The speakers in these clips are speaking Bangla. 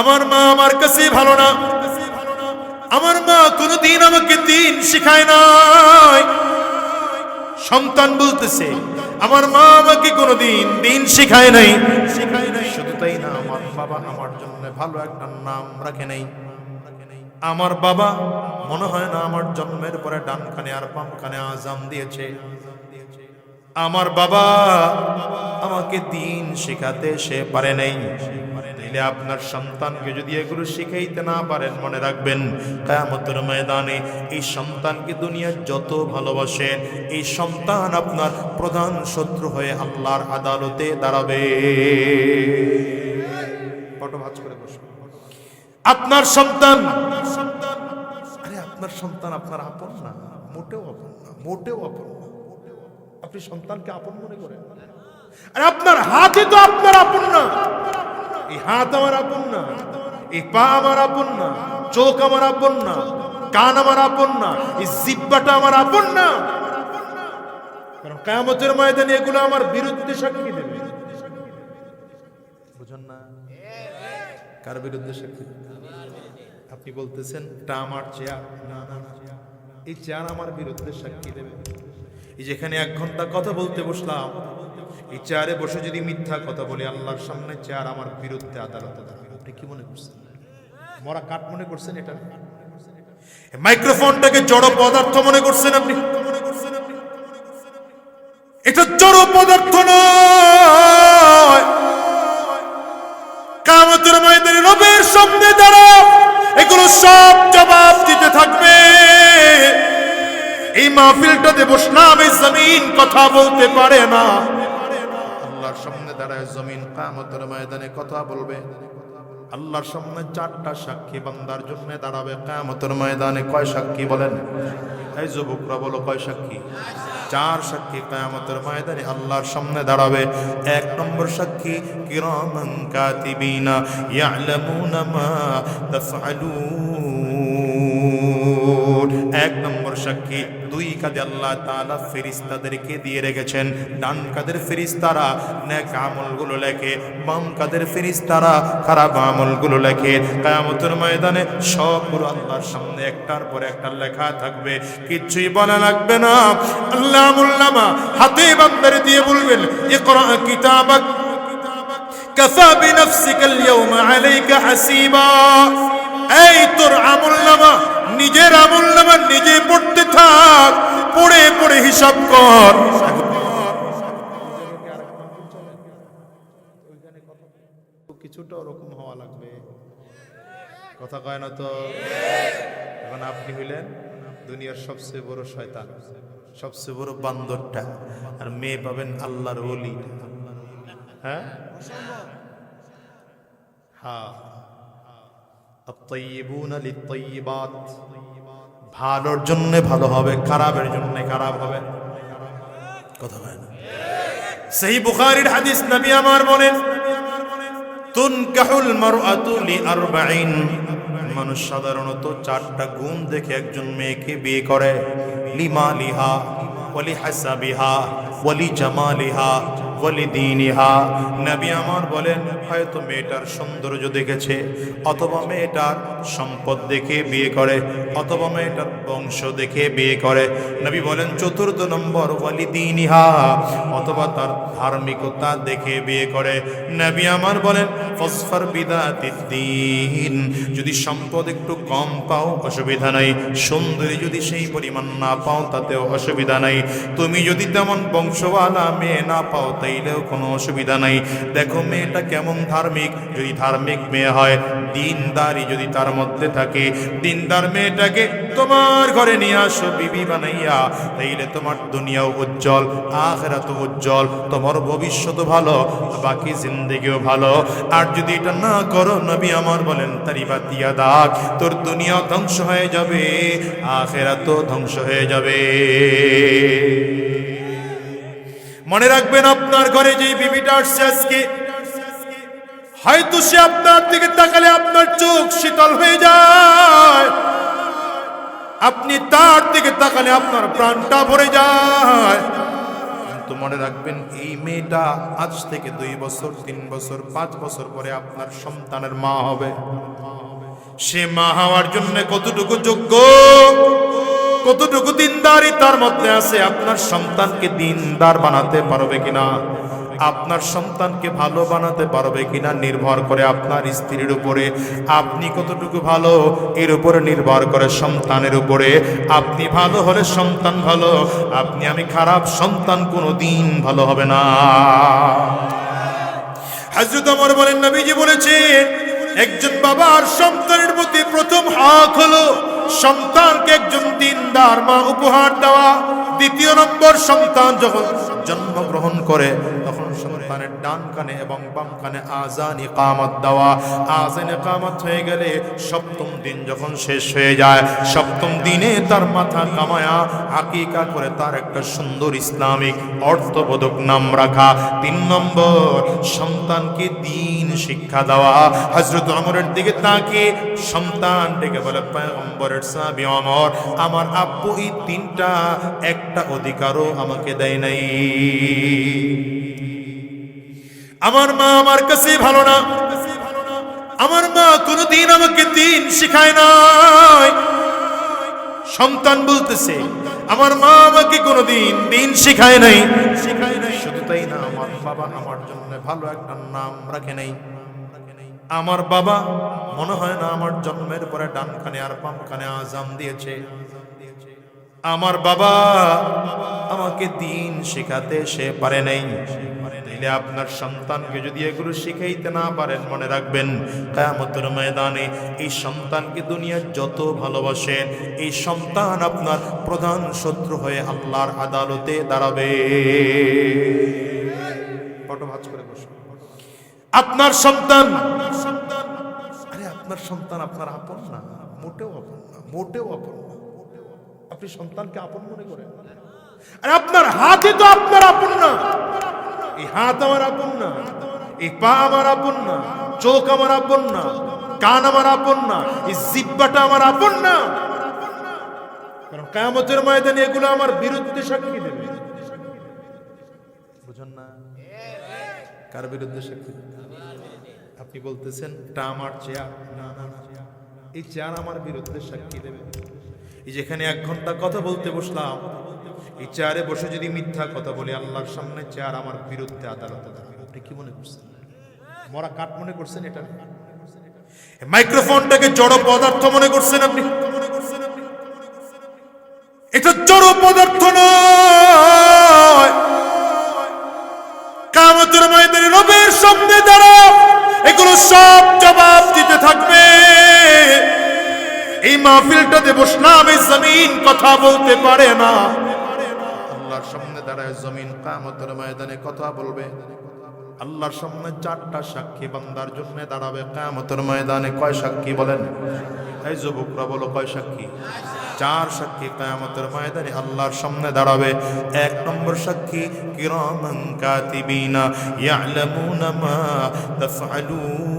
আমার মা আমার কাছে ভালো না। আমার মা কোনোদিন আমাকে দিন শিখায় নাই। সন্তান বলতেছে, আমার মা আমাকে কোনোদিন দিন শিখায় নাই। শিখায় নাই শুধু তাই না, আমার বাবা আমার জন্য ভালো একটা নাম রাখে নাই। আমার বাবা মনে হয় না আমার জন্মের পরে ডান কানে আর বাম কানে আজাম দিয়েছে। আমার বাবা আমাকে দিন শেখাতে সে পারে নাই। তাইলে আপনার সন্তানকে যদি এগুলো শিখাইতে না পারেন, মনে রাখবেন, কায়ামতের ময়দানে এই সন্তানকে দুনিয়ার যত ভালোবাসেন এই সন্তান আপনার প্রধান শত্রু হয়ে আল্লাহর আদালতে দাঁড়াবে। ফটো ভাঁজ করে বসুন আপনার সন্তান, আরে আপনার সন্তান আপনার আপন না, মোটেও আপন না, মোটেও আপন না। আপনি সন্তানকে আপন মনে করেন? আরে আপনার হাতে তো আপনার আপন না। এই হাত আমার আপন না, এই পা আমার আপন না, চোখ আমার আপন না, কান আমার আপন না, এই জিব্বাটা আমার আপন না। কারণ কায়ামতের ময়দানে এগুলো আমার বিরুদ্ধে সাক্ষী দেবে। বুঝুন না? কার বিরুদ্ধে সাক্ষী? আপনি বলতেছেন এটা আমার চেয়ার। না না না। এই চেয়ার আমার বিরুদ্ধে সাক্ষী দেবে। এই যেখানে এক ঘণ্টা কথা বলতে বসলাম এই চেয়ারে বসে যদি মিথ্যা কথা বলি আল্লাহর সামনে চেয়ার আমার বিরুদ্ধে আদালতে দাঁড়াবে। আপনি কি মনে করছেন? মরা কাঠ মনে করছেন এটা? মাইক্রোফোনটাকে জড় পদার্থ মনে করছেন আপনি? এটা জড় পদার্থ নয়। কামতের ময়দানে রবের সামনে দাঁড়াও। এগুলো সব জবাব দিতে থাকবে। এই মাহফিলটাতে বসলাম এই জমিন কথা বলতে পারে না। আল্লাহর সামনে দাঁড়ায় জমিন কামতের ময়দানে কথা বলবে। আল্লাহর সামনে চারটা সাক্ষী বান্দার জন্য দাঁড়াবে, কামতের ময়দানে কয় সাক্ষী বলেন? এই যুবকরা বলো কয় সাক্ষী? চার সাক্ষী কায়ামতের ময়দানে আল্লাহর সামনে দাঁড়াবে। এক নম্বর সাক্ষী, কিরামান কাতিবিনা ইয়ালামুনা মা তাফআলুন। এক নম্বর সাক্ষী দুই কাঁধে আল্লাহ তালা ফেরিস্তাদেরকে দিয়ে রেখেছেন। ডান কাদের ফেরেশতারা নেক আমলগুলো লেখে, বাম কাদের ফেরেশতারা খারাপ আমলগুলো লেখে। কিয়ামতের ময়দানে সবগুলো আল্লাহর সামনে একটার পর একটা লেখা থাকবে। কিচ্ছুই বলা লাগবে না। আল্লাহ মুল্লামা হাতে বান্দারে দিয়ে বলবেন, ইকরা কিতাবাক, কাফা বিনফসিকা আল-ইয়াওম আলাইকা হাসিবা। এই তোর আমলনামা নিজের আমল নামা নিজে পড়তে থাক, পড়ে পড়ে হিসাব কর। কিছুটা ওরকম হওয়া লাগবে। কথা কয় না তো? এখন আপনি হইলেন দুনিয়ার সবচেয়ে বড় শয়তান, সবচেয়ে বড় বান্দরটা। আর মেয়ে পাবেন আল্লাহর অলি হ্যাঁ? হ্যাঁ। ভালোর জন্য ভালো হবে, খারাপের জন্য খারাপ হবে। কথা হয় না। সেই বুখারির হাদিস নবী আমার বলেন, তুনকাহুল মারআতু লিআরবাঈন। মানুষ সাধারণত চারটা গুণ দেখে একজন মেয়েকে বিয়ে করে। লিমা লিমালিহা ওয়ালি হাসাবিহা ওয়ালি জামালিহা ওয়ালি দিনিহা নবী আমার বলেন, হয়তো মেয়েটার সৌন্দর্য দেখেছে, অথবা মেয়েটার সম্পদ দেখে বিয়ে করে, অথবা মেয়েটার বংশ দেখে বিয়ে করে। নবী বলেন, চতুর্থ নম্বর ওয়ালি দিনিহা অথবা তার ধার্মিকতা দেখে বিয়ে করে। নবী আমার বলেন, ফসফর বিদাতিদ্দিন, যদি সম্পদ একটু কম পাও, অসুবিধা নাই। সুন্দরী যদি সেই পরিমাণ না পাও, তাতেও অসুবিধা নাই। তুমি যদি তেমন বংশওয়ালা মেয়ে না পাও তাইলেও কোনো অসুবিধা নাই। দেখো, মেয়েটা কেমন ধার্মিক। যদি ধার্মিক মেয়ে হয়, দিনদারি যদি তার মধ্যে থাকে, দিনদার মেয়েটাকে তোমার ঘরে নিয়ে আসো, বিবি বানাইয়া। তাইলে তোমার দুনিয়াও উজ্জ্বল আখেরাত উজ্জ্বল, তোমার ভবিষ্যৎ ভালো, বাকি জিন্দেগিও ভালো। আর যদি এটা না করো, নবী আমার বলেন, তারিবা দিয়া দাগ তোর দুনিয়াও ধ্বংস হয়ে যাবে আখেরাত ধ্বংস হয়ে যাবে। মনে রাখবেন আপনার ঘরে যে বিবিটা আসছে আজকে, হয়তো সে আপনার দিকে তাকালে আপনার চোখ শীতল হয়ে যায়। আপনি তার দিকে তাকালে আপনার প্রাণটা ভরে যায়। তো মনে রাখবেন, এই মেয়েটা আজ থেকে দুই বছর, তিন বছর, পাঁচ বছর পরে আপনার সন্তানের মা হবে। সে মা হওয়ার জন্য কতটুকু যোগ্য? কতটুকু দিনদারি তার মধ্যে আছে? আপনার সন্তানকে দিনদার বানাতে পারবে কিনা? আপনার সন্তানকে ভালো বানাতে পারবে কিনা? নির্ভর করে আপনার স্ত্রীর উপরে। আপনি কতটুকু ভালো? এর উপরে নির্ভর করে সন্তানের উপরে। আপনি ভালো হলে সন্তান ভালো। আপনি আমি খারাপ, সন্তান কোনো দিন ভালো হবে না। হাজরত আমার বলেন, নবীজি বলেছেন, একজন বাবার সন্তানের প্রতি প্রথম হক হলো সন্তানকে একজন দিনদার মা উপহার দেওয়া। দ্বিতীয় নম্বর সন্তান যখন জন্মগ্রহণ করে, তখন সন্তানের ডান কানে এবং বাম কানে আজান ইকামত দেওয়া। আজান ইকামত হয়ে গেলে সপ্তম দিন যখন শেষ হয়ে যায়, সপ্তম দিনে তার মাথা কামায়া আকিকা করে তার একটা সুন্দর ইসলামিক অর্থবোধক নাম রাখা। তিন নম্বর, সন্তানকে দিন শিক্ষা দেওয়া। হজরত অমরের দিকে তাকে সন্তান ডেকে বলে, পয়গম্বরের সাবি অমর আমার আব্বু এই তিনটা একটা অধিকারও আমাকে দেয় নাই। আমার মা আমার কাছে ভালো না। আমার মা কোনোদিন আমাকে দিন শিখায় নাই। সন্তান বলতেছে, আমার মা আমাকে কোনোদিন দিন শিখায় নাই। শিখায় নাই শুধু তাই না, আমার বাবা আমার জন্য ভালো একটা নাম রাখে নাই। আমার বাবা মনে হয় না আমার জন্মের পরে ডান কানে আর বাম কানে আজাম দিয়েছে। আমার বাবা আমাকে দিন শেখাতে সে পারে নাই। তাইলে আপনার সন্তানকে যদি এগুলো শিখাইতে না পারেন, মনে রাখবেন, কায়ামতের ময়দানে এই সন্তানকে দুনিয়ার যত ভালোবাসেন এই সন্তান আপনার প্রধান শত্রু হয়ে আল্লাহর আদালতে দাঁড়াবে। ফটো করে আপনার সন্তান, আরে আপনার সন্তান আপনার আপন না, মোটেও আপন না, মোটেও আপন না। আপনি সন্তানকে আপন মনে করেন? আরে আপনার হাতে তো আপনার আপন না। এই হাত আমার আপন না। এই পা আমার আপন না। চোখ আমার আপন না। কান আমার আপন না। এই জিব্বাটা আমার আপন না। কারণ কায়ামতের ময়দানে এগুলো আমার বিরুদ্ধে সাক্ষী দেবে। বুঝুন না? কার বিরুদ্ধে সাক্ষী? আপনি বলতেছেন এটা আমার চেয়ার। না না না। এই চেয়ার আমার বিরুদ্ধে সাক্ষী দেবে। এই যেখানে এক ঘণ্টা কথা বলতে বসলাম এই চেয়ারে বসে যদি মিথ্যা কথা বলি আল্লাহর সামনে চেয়ার আমার বিরুদ্ধে আদালতে আপনি কি মনে করছেন? মরা কাঠ মনে করছেন এটা? মাইক্রোফোনটাকে জড় পদার্থ মনে করছেন আপনি? এটা জড় পদার্থ নয়। কামতের ময়দানে রবের সামনে এগুলো সব জবাব দিতে থাকবে। এই মাহফিলটাতে বসলাম এই জমিন কথা বলতে পারে না। আল্লাহর সামনে দাঁড়ায় জমিন কামতের ময়দানে কথা বলবে। আল্লাহর সামনে চারটা সাক্ষী বান্দার জন্য দাঁড়াবে, কামতের ময়দানে কয় সাক্ষী বলেন? এই যুবকরা বলো কয় সাক্ষী? চার সাক্ষী কায়ামতের ময়দানে আল্লাহর সামনে দাঁড়াবে। এক নম্বর সাক্ষী, কিরামান কাতিবিনা ইয়ালামুনা মা তাফআলুন।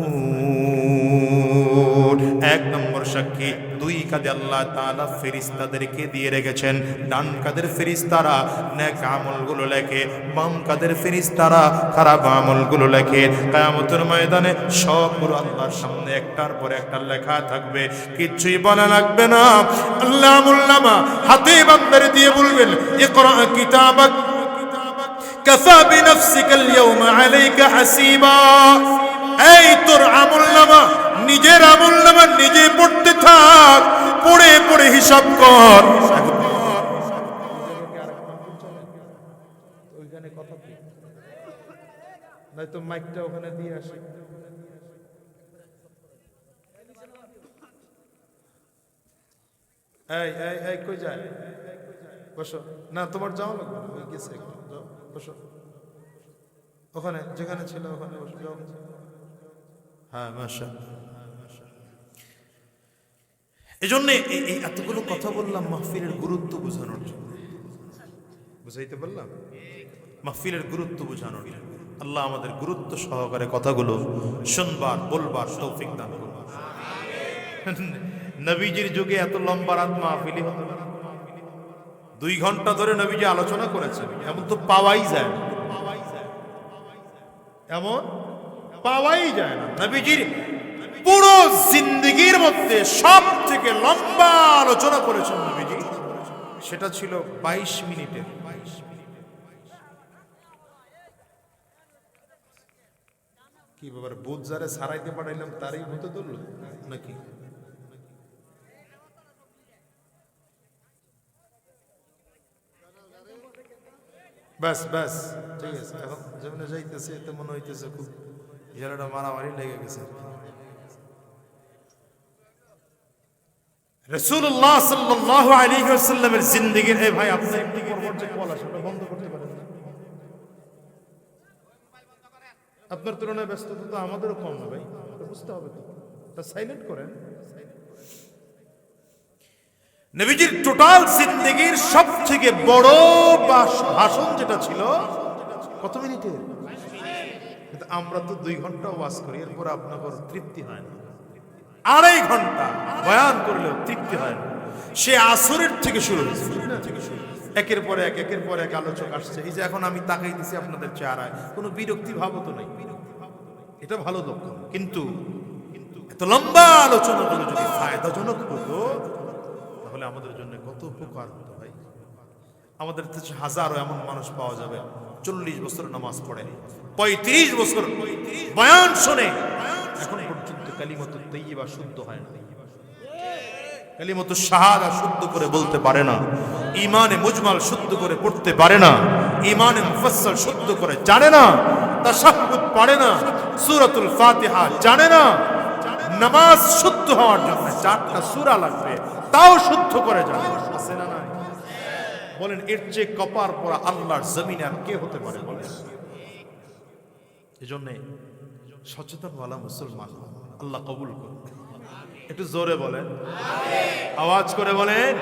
এক নম্বর সাক্ষী দুই কাঁধে আল্লাহ তাআলা ফেরেশতাদেরকে দিয়ে রেখেছেন। ডান কাদের ফেরেশতারা নেক আমলগুলো লেখে, বাম কাদের ফেরেশতারা খারাপ আমলগুলো লেখে। কিয়ামতের ময়দানে সবগুলো আল্লাহর সামনে একটার পর একটা লেখা থাকবে। কিচ্ছুই বলা লাগবে না। আল্লাহ মুল্লামা হাতে বান্দারে দিয়ে বলবেন, ইকরা কিতাবাক, কাফা বিনফসিকা আল-ইয়াওম আলাইকা হাসিবা। এই তোর আমলনামা নিজের আমলনামা নিজে পড়তে থাক, পড়ে পড়ে হিসাব কর। ওইখানে কথা মাইকটা ওখানে দিয়ে কই যায়? বসো। না, তোমার যাওয়া বসো। ওখানে, যেখানে ছিল ওখানে বসো, যাও। হ্যাঁ মাসা এই জন্য এই এতগুলো কথা বললাম মাহফিলের গুরুত্ব বোঝানোর জন্য। বুঝাইতে পারলাম? মাহফিলের গুরুত্ব বোঝানোর আল্লাহ আমাদের গুরুত্ব সহকারে কথাগুলো শুনবার, বলবার তৌফিক দান করুন। নবীজির যুগে এত লম্বা রাত মাহফিলি হতো দুই ঘণ্টা ধরে নবীজি আলোচনা করেছেন। এমন তো পাওয়াই যায় না। এমন পাওয়াই যায় না। নবীজির পুরো জিন্দগির মধ্যে সব থেকে লম্বা আলোচনা করেছেন নবীজি। সেটা ছিল বাইশ মিনিটের কি ব্যাপার, বুধ যারে সারাইতে পাঠাইলাম, তারই হতে ধরল? নাকি? ব্যাস ব্যাস, ঠিক আছে, এখন যেমন যাইতেছে এতে মনে হইতেছে, খুব ইয়ারাটা মারামারি লেগে গেছে রসুল্লাহ আপনার তুলনায় ব্যস্ততা তো আমাদেরও কম না ভাই বুঝতে হবে তো। সাইলেন্ট করেন। নবীজির টোটাল জিন্দগির সব থেকে বড় ভাষণ যেটা ছিল, কত মিনিটের? আমরা তো দুই ঘণ্টা ওয়াজ করি, এরপর আপনার তৃপ্তি হয় না। আড়াই ঘণ্টা বয়ান করলেও তৃপ্তি হয় সে আসরের থেকে শুরু হয়েছে। একের পর এক, একের পর এক আলোচক আসছে। এই যে এখন আমি তাকাই দিছি আপনাদের চেহারায়, কোনো বিরক্তি ভাবও তো নাই। এটা ভালো লক্ষণ। কিন্তু এত লম্বা আলোচনাগুলো যদি ফায়দাজনক হতো, তাহলে আমাদের জন্য কত উপকার হতো ভাই। আমাদের দেশে হাজারো এমন মানুষ পাওয়া যাবে। চল্লিশ বছর নামাজ পড়ে, পঁয়ত্রিশ বছর বয়ান শোনে এখন পর্যন্ত কালিমত তৈবা শুদ্ধ হয় না। কালিমত শাহাদা শুদ্ধ করে বলতে পারে না। ইমানে মুজমাল শুদ্ধ করে পড়তে পারে না। ইমানে মুফাসসাল শুদ্ধ করে জানে না। তাশাহুদ পারে না। সূরাতুল ফাতিহা জানে না। নামাজ শুদ্ধ হওয়ার জন্য চারটা সূরা লাগবে, তাও শুদ্ধ করে জানে আছে না নাই? বলেন, এর চেয়ে কপার পরা আল্লাহর জমিনে আর কে হতে পারে? বলেন। এজন্য সচেতনওয়ালা মুসলমান। আল্লাহ কবুল করুন। একটু জোরে বলেন। আওয়াজ করে বলেন।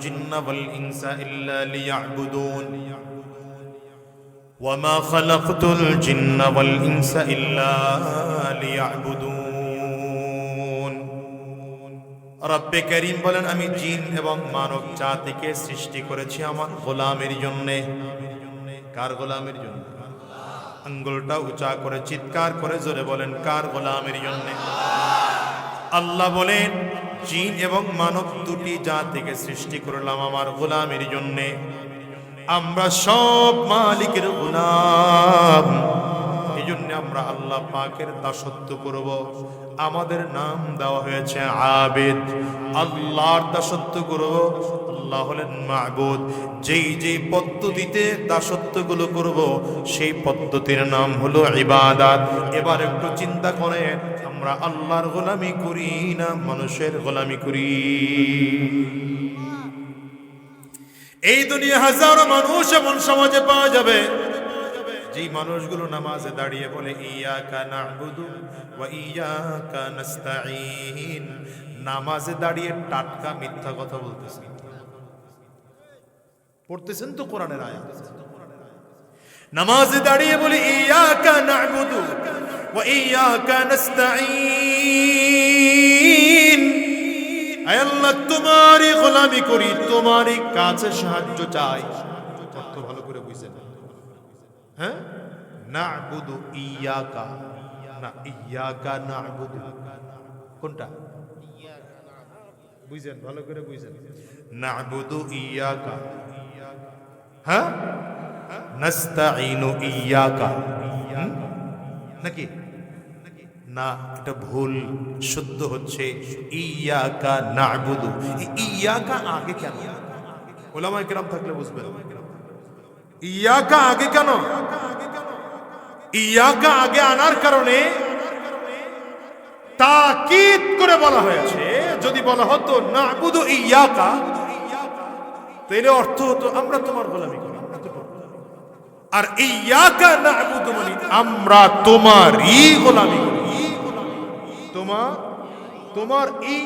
জিন্না ওয়াল ইনসা ইল্লা লিয়াবুদুন। ওমা খালাকতুল জিন্না ওয়াল ইনসা ইল্লা লিয়াবুদুন। রব্বে করিম বলেন, আমি জিন এবং মানব জাতিকে সৃষ্টি করেছি আমার গোলামের জন্যে। কার গোলামের জন্য? আঙ্গুলটা উঁচা করে চিৎকার করে জোরে বলেন, কার গোলামের জন্যে? আল্লাহ বলেন, জিন এবং মানব দুটি জাতিকে সৃষ্টি করলাম আমার গোলামের জন্যে। আমরা সব মালিকের গোলাম। এই জন্য আমরা আল্লাহ পাকের দাসত্ব করব। আমাদের নাম দেওয়া হয়েছে আবেদ। আল্লাহর দাসত্ব করব। আল্লাহ হলেন মাহবুদ যেই যেই পদ্ধতিতে দাসত্বগুলো করব, সেই পদ্ধতির নাম হলো ইবাদাত। এবার একটু চিন্তা করেন আমরা আল্লাহর গোলামি করি না মানুষের গোলামি করি? এই দুনিয়া হাজারো মানুষ এমন সমাজে পাওয়া যাবে, যেই মানুষগুলো নামাজে দাঁড়িয়ে বলে, ইয়াকা নাবুদু ওয়া ইয়াকা নাস্তাঈন। নামাজে দাঁড়িয়ে টাটকা মিথ্যা কথা বলতেছে। পড়তেছেন তো কোরআনের আয়াত। নামাজে দাঁড়িয়ে বলে, ইয়াকা নাবুদু ওয়া ইয়াকা নাস্তাঈন। আয় আল্লাহ, তোমারই গোলামি করি, তোমারই কাছে সাহায্য চাই। অর্থ ভালো করে বুঝছেন? হ্যাঁ? না'বুদু ইয়াকা। না, ইয়াকা না'বুদু। কোনটা? বুঝছেন ভালো করে বুঝছেন না'বুদু ইয়াকা। হ্যাঁ? নাস্তাঈনু ইয়াকা? নাকি? না, এটা ভুল, শুদ্ধ হচ্ছে ইয়াকা না'বুদু। ইয়াকা আগে কেন? ওলামায়ে কেরাম থাকলে বুঝবেন। ইয়াকা আগে কেন? ইয়াকা আগে আনার কারণে তাকিদ করে বলা হয়েছে। যদি বলা হতো না বুধু ইয়াকা তাহলে অর্থ হতো, আমরা তোমার গোলামি করি। আর ইয়াকা না বুধু মানে আমরা তোমারই গোলামি করি। তোমার তোমার ই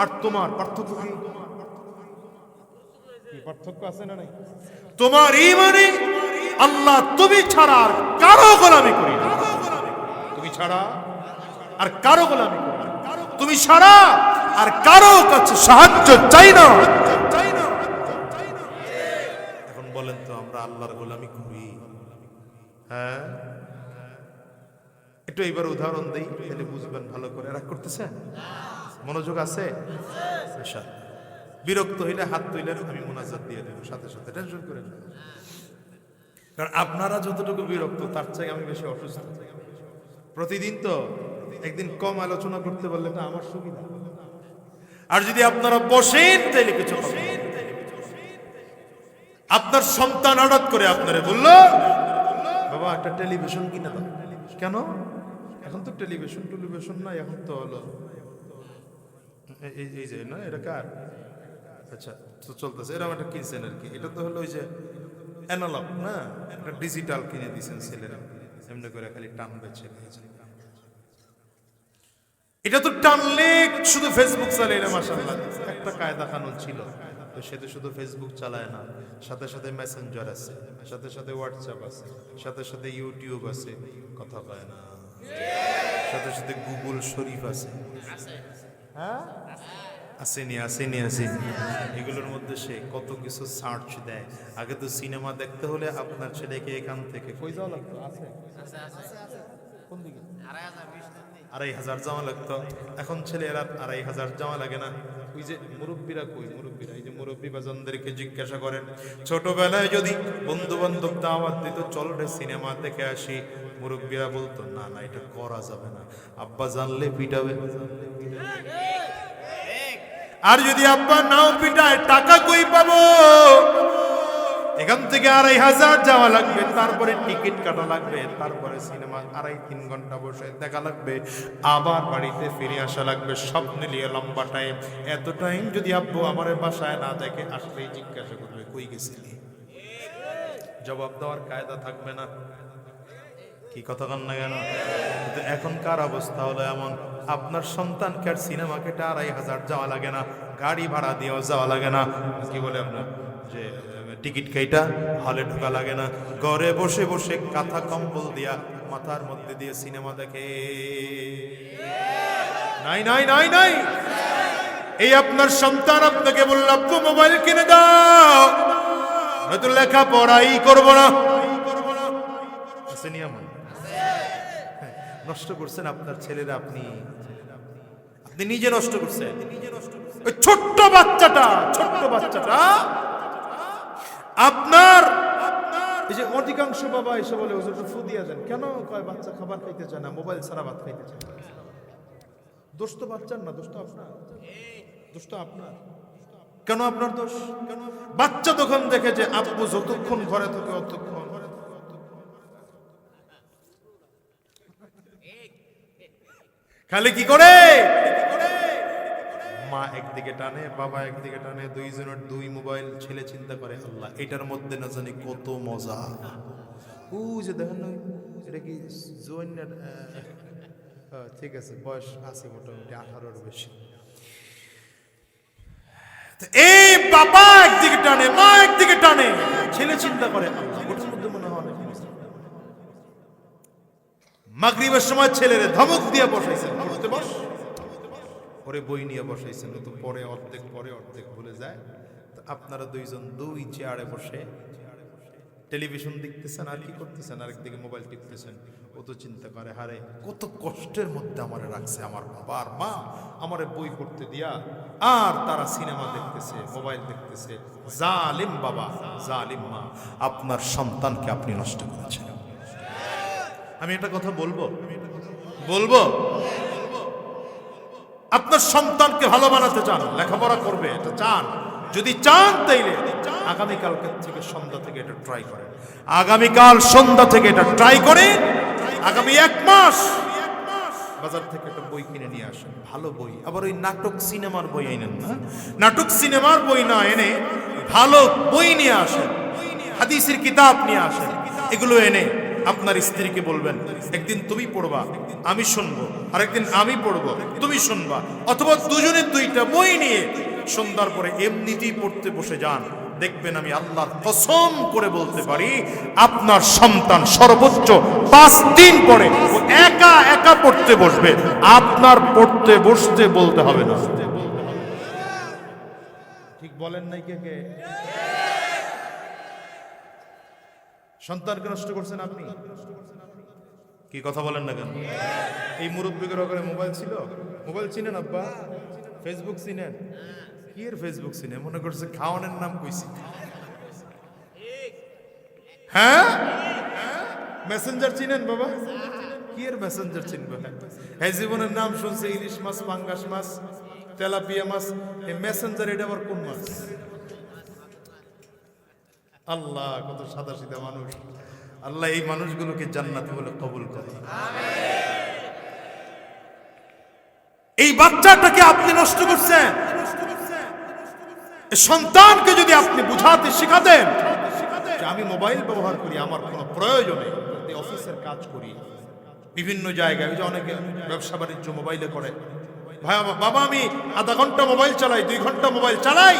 আর তোমার পার্থক্য কি? পার্থক্য আছে না নাই? তোমার ই মানে আল্লাহ তুমি ছাড়া আর কারও গোলামি করি না। তুমি ছাড়া আর কারও গোলামি তুমি ছাড়া আর কারও কাছে সাহায্য চাই না। এখন বলেন তো, আমরা আল্লাহর গোলামি করি। হ্যাঁ? একটু এইবার উদাহরণ দেই, তাহলে বুঝবেন ভালো করে। রাগ করতেছেন মনোযোগ আছে? আচ্ছা। বিরক্ত হইলে হাত তুইলে আমি মোনাজাত দিয়ে দেবো, সাথে সাথে। টেনশন করে কারণ আপনারা যতটুকু বিরক্ত, তার চাই আমি বেশি অসুস্থ। প্রতিদিন তো একদিন কম আলোচনা করতে পারলে না আমার সুবিধা। আর যদি আপনারা বসেন তাহলে কিছু আপনার সন্তান হঠাৎ করে আপনারে বলল, বাবা, একটা টেলিভিশন কিনে কেন? এখন তো টেলিভিশন টেলিভিশন না এখন তো হলো। এই- এই যে, না, এটা কার? আচ্ছা তো চলতেছে, এরকম একটা কিনছেন আর কি। এটা তো হলো ওই যে অ্যানালগ না? একটা ডিজিটাল কিনে দিয়েছেন ছেলেরা। এমনি করে খালি টানবে ছেলে এই যে। এটা তো টানলে শুধু ফেসবুক চালায় না মাসাল্লাহ একটা কায়দা কানুন ছিল তো সে তো শুধু ফেসবুক চালায় না সাথে সাথে মেসেঞ্জার আছে সাথে সাথে হোয়াটসঅ্যাপ আছে সাথে সাথে ইউটিউব আছে কথা কয় না। সাথে সাথে গুগল শরীফ আছে। হ্যাঁ? আসেনি আসেনি আসেনি। এগুলোর মধ্যে সে কত কিছু সার্চ দেয়। আগে তো সিনেমা দেখতে হলে আপনার ছেলেকে এখান থেকে কই যাওয়া লাগতো? আছে। কোন দিকে? আড়াই হাজার জামা লাগতো। এখন ছেলেরা আড়াই হাজার জামা লাগে না। ওই যে মুরব্বীরা কই? মুরব্বীরা, এই যে মুরব্বী বাজনদেরকে জিজ্ঞাসা করেন, ছোটবেলায় যদি বন্ধু বান্ধব দাওয়াত দিত, চল রে সিনেমা দেখে আসি। মুরব্বীরা বলতো, না না, এটা করা যাবে না। আব্বা জানলে পিটাবে। আর যদি আব্বা নাও পিটায়, টাকা কই পাবো? এখান থেকে আড়াই হাজার যাওয়া লাগবে। তারপরে টিকিট কাটা লাগবে, তারপরে সিনেমা আড়াই তিন ঘণ্টা বসে দেখা লাগবে, আবার বাড়িতে ফিরে আসা লাগবে, সব মিলিয়ে লম্বা টাইম এত টাইম যদি আব্বু আমার বাসায় না দেখে, আসলেই জিজ্ঞাসা করবে, কই গেছিলি? জবাব দেওয়ার কায়দা থাকবে না। কি কথা কন না কেন? কিন্তু এখনকার অবস্থা হলো এমন। আপনার সন্তানকে আর সিনেমা কেটে আড়াই হাজার যাওয়া লাগে না, গাড়ি ভাড়া দিয়েও যাওয়া লাগে না। কি বলে আপনার যে টিকিট কেটা হলে ঢোকা লাগে না। ঘরে বসে বসে কাঁথা কম্বল দিয়া মাথার মধ্যে দিয়ে সিনেমা দেখে। নাই নাই নাই নাই। এই আপনার সন্তান আপনাকে বলল আব্বু মোবাইল কিনে দাও। নয়তো লেখা পড়াই করব না। নষ্ট করছেন আপনার ছেলেরা আপনি। আপনি নিজে নষ্ট করছেন। ছোট্ট বাচ্চাটা ছোট্ট বাচ্চাটা আপনার এই যে অধিকাংশ বাবা এসে বলে ওজোর ফু দিয়া যান কেন কয়, বাচ্চা খাবার খাইতে চায় না, মোবাইল ছাড়া ভাত খাইতে চায় না? দোষ তো বাচ্চার না, দোষ তো আপনার। দোষ তো আপনার। কেন আপনার দোষ? কেন বাচ্চা তখন দেখে যে আব্বু যতক্ষণ ঘরে থাকে অতক্ষণ। খালি কি করে? একদিকে টানে বাবা একদিকে টানে দুইজনের দুই মোবাইল ছেলে চিন্তা করে আল্লাহ এটার মধ্যে না জানি কত মজা। ও যে দেখেন এটা কি আহ, ঠিক আছে বয়স আছে মোটামুটি আঠারোর বেশি। এই বাবা একদিকে টানে মা একদিকে টানে ছেলে চিন্তা করে ওটার মধ্যে মনে হয় মাগরিবের সময় ছেলেরে ধমক দিয়ে বসাইছেন পড়তে বস। পরে বই নিয়ে বসাইছেন তো পরে অর্ধেক পরে অর্ধেক ভুলে যায়। তো আপনারা দুইজন দুই চেয়ারে বসে টেলিভিশন দেখতেছেন, আর কি করতেছেন? আরেকদিকে মোবাইল টিপতেছেন। ও তো চিন্তা করে, হারে, কত কষ্টের মধ্যে আমার রাখছে আমার বাবা আর মা। আমারে বই পড়তে দিয়া আর তারা সিনেমা দেখতেছে, মোবাইল দেখতেছে। জালিম বাবা, জালিম মা, আপনার সন্তানকে আপনি নষ্ট করেছেন। আমি একটা কথা বলব? বলব? আপনার সন্তানকে ভালো বানাতে চান, লেখাপড়া করবে, এটা চান। যদি চান তাইলে আগামীকালকে থেকে সন্ধ্যা থেকে এটা ট্রাই করেন। আগামীকাল সন্ধ্যা থেকে এটা ট্রাই করে আগামী এক মাস বাজার থেকে একটা বই কিনে নিয়ে আসেন, ভালো বই। আবার ওই নাটক সিনেমার বই এনেন না? নাটক সিনেমার বই না এনে ভালো বই নিয়ে আসেন, হাদিসের কিতাব নিয়ে আসেন। এগুলো এনে আপনার স্ত্রীকে বলবেন, একদিন তুমি পড়বা, আমি শুনব। আরেকদিন আমি পড়ব, তুমি শুনবা। অথবা দুজনে দুইটা বই নিয়ে সন্ধ্যার পরে এমনিতেই পড়তে বসে যান। দেখবেন আমি আল্লাহর কসম করে বলতে পারি, আপনার সন্তান সর্বোচ্চ পাঁচ দিন পরে একা একা পড়তে বসবে। আপনার পড়তে বসতে বলতে হবে না। ঠিক বলেন নাই কে কে? সন্তানকে নষ্ট করছেন আপনি? কি কথা বলেন না কেন? এই মুরব্বীদের ওখানে মোবাইল ছিল? মোবাইল চিনেন আব্বা? ফেসবুক চিনেন? কি এর ফেসবুক চিনে মনে করছে খাওয়ানোর নাম কইছি। হ্যাঁ? মেসেঞ্জার চিনেন বাবা? কি এর মেসেঞ্জার চিনবে? এই জীবনের নাম শুনছে ইলিশ মাছ, পাঙ্গাস মাছ, তেলাপিয়া মাছ। এই মেসেঞ্জার এটা আবার কোন মাছ? আল্লাহ, কত সাদা সিধা মানুষ। আল্লাহ এই মানুষগুলোকে জান্নাত বলে কবুল করে এই বাচ্চাটাকে আপনি নষ্ট করছেন। সন্তানকে যদি আপনি বুঝাতে শিখাতেন আমি মোবাইল ব্যবহার করি, আমার কোনো প্রয়োজনে অফিসের কাজ করি, বিভিন্ন জায়গায় যে অনেকে ব্যবসা বাণিজ্য মোবাইলে করে। ভাই, বাবা, আমি আধা ঘণ্টা মোবাইল চালাই, দুই ঘণ্টা মোবাইল চালাই।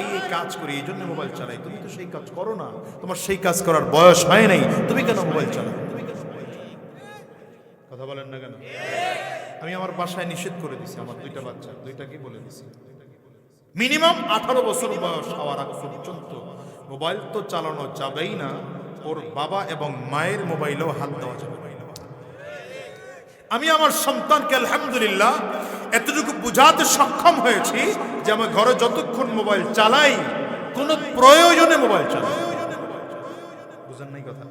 এই এই কাজ করি, এই জন্য মোবাইল চালাই। তুমি তো সেই কাজ করো না। তোমার সেই কাজ করার বয়স হয় নাই। তুমি কেন মোবাইল চালাও? কথা বলেন না কেন? আমি আমার বাসায় নিষেধ করে দিছি, আমার দুইটা বাচ্চা দুইটাকে বলে দিছি। মিনিমাম আঠারো বছর বয়স হওয়ার আগ পর্যন্ত মোবাইল তো চালানো যাবেই না। ওর বাবা এবং মায়ের মোবাইলেও হাত দেওয়া যাবে। আমি আমার সন্তানকে আলহামদুলিল্লাহ এতটুকু বুঝাতে সক্ষম হয়েছি যে আমার ঘরে যতক্ষণ মোবাইল চালাই, কোনো প্রয়োজনে মোবাইল চালাই। কথা?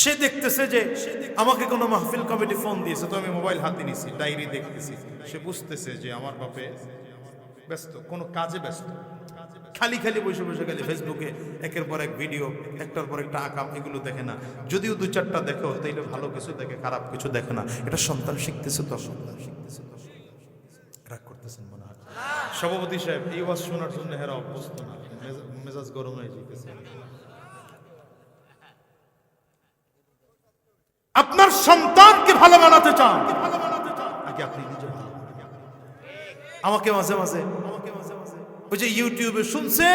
সে দেখতেছে যে আমাকে কোনো মাহফিল কমিটি ফোন দিয়েছে, তো আমি মোবাইল হাতে নিছি, ডায়েরি দেখতেছি। সে বুঝতেছে যে আমার বাপে ব্যস্ত, কোনো কাজে ব্যস্ত। খালি খালি বসে বসে গেলে ফেসবুকে একের পর এক ভিডিও একটার পর একটা আকাম এগুলো দেখে না। যদিও দু চারটা দেখো, তাইলে ভালো কিছু দেখে, খারাপ কিছু দেখে না। এটা সন্তান শিখতেছে তো। সন্তান শিখতেছে তো রাগ করতেছেন মনে হয়। সভাপতি সাহেব, এই ওয়াজ শোনার জন্য হেরা অভ্যস্ত না। মেজাজ গরম হয়ে যেতেছে আপনার সন্তানকে ভালো বানাতে চান। আগে আপনি নিজে ভালো। আমাকে মাঝে মাঝে ওই যে ইউটিউবে শুনছে?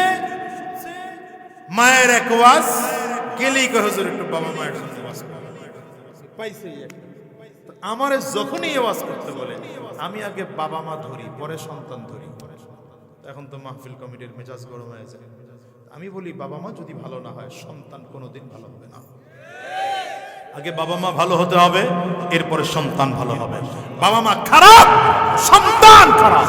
মায়ের এক ওয়াজ, গেলেই কয়, হুজুর, একটু বাবা মায়ের সাথে ওয়াজ। পাইছে আমারে যখনই ওয়াজ করতে বলে, আমি আগে বাবা মা ধরি, পরে সন্তান ধরি। এখন তো মাহফিল কমিটির মেজাজ গরম হয়ে যায়। আমি বলি, বাবা মা যদি ভালো না হয়, সন্তান কোনোদিন ভালো হবে না। আগে বাবা মা ভালো হতে হবে, এরপরে সন্তান ভালো হবে। বাবা মা খারাপ, সন্তান খারাপ।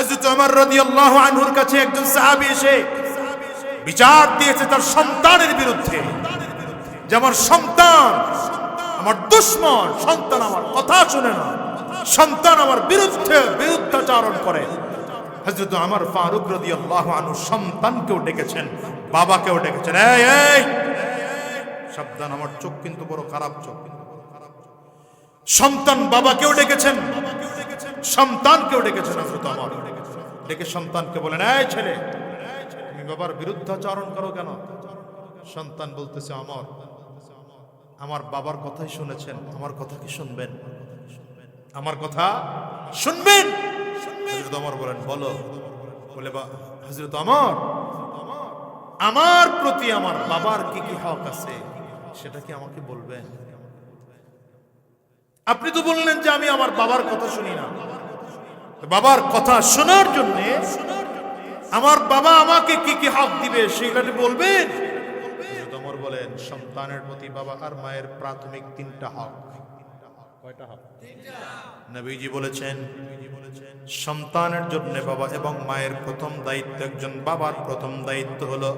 হযরত ওমর রাদিয়াল্লাহু আনহুর কাছে একজন সাহাবী এসে বিচার দিয়েছে তার সন্তানের বিরুদ্ধে। যে আমার সন্তান আমার দুশ্মন, সন্তান আমার কথা শুনে না, সন্তান আমার বিরুদ্ধে বিরুদ্ধাচারণ করে। হযরত আমার ফারুক রাদিয়াল্লাহু আনহু সন্তানকেও ডেকেছেন, বাবাকেও ডেকেছেন। এই সাবধান, আমার চোখ কিন্তু বড় খারাপ চোখ। সন্তান বাবাকেও ডেকেছেন, সন্তানকেও ডেকেছেন হযরত আমার ডেকে সন্তানকে বলেন, এই ছেলে, তুমি বাবার বিরুদ্ধাচরণ করো কেন? সন্তান বলতেছে আমার আমার বাবার কথাই শুনেছেন, আমার কথা কি শুনবেন? আমার কথা শুনবেন? হযরত আমার বলেন, বলো। বলে, বা, হযরত আমার আমার প্রতি আমার বাবার কি কি হক আছে, সেটা কি আমাকে বলবেন? আপনি তো বললেন যে আমি আমার বাবার কথা শুনি না। বাবার কথা শোনার জন্য আমার বাবা আমাকে কি কি হক দিবে সেটা বলবেন হযরত বলেন সন্তানের প্রতি বাবা আর মায়ের প্রাথমিক তিনটা হক। কয়টা হক? নবীজি বলেছেন সন্তানের জন্য বাবা এবং মায়ের প্রথম দায়িত্ব একজন বাবার প্রথম দায়িত্ব হলো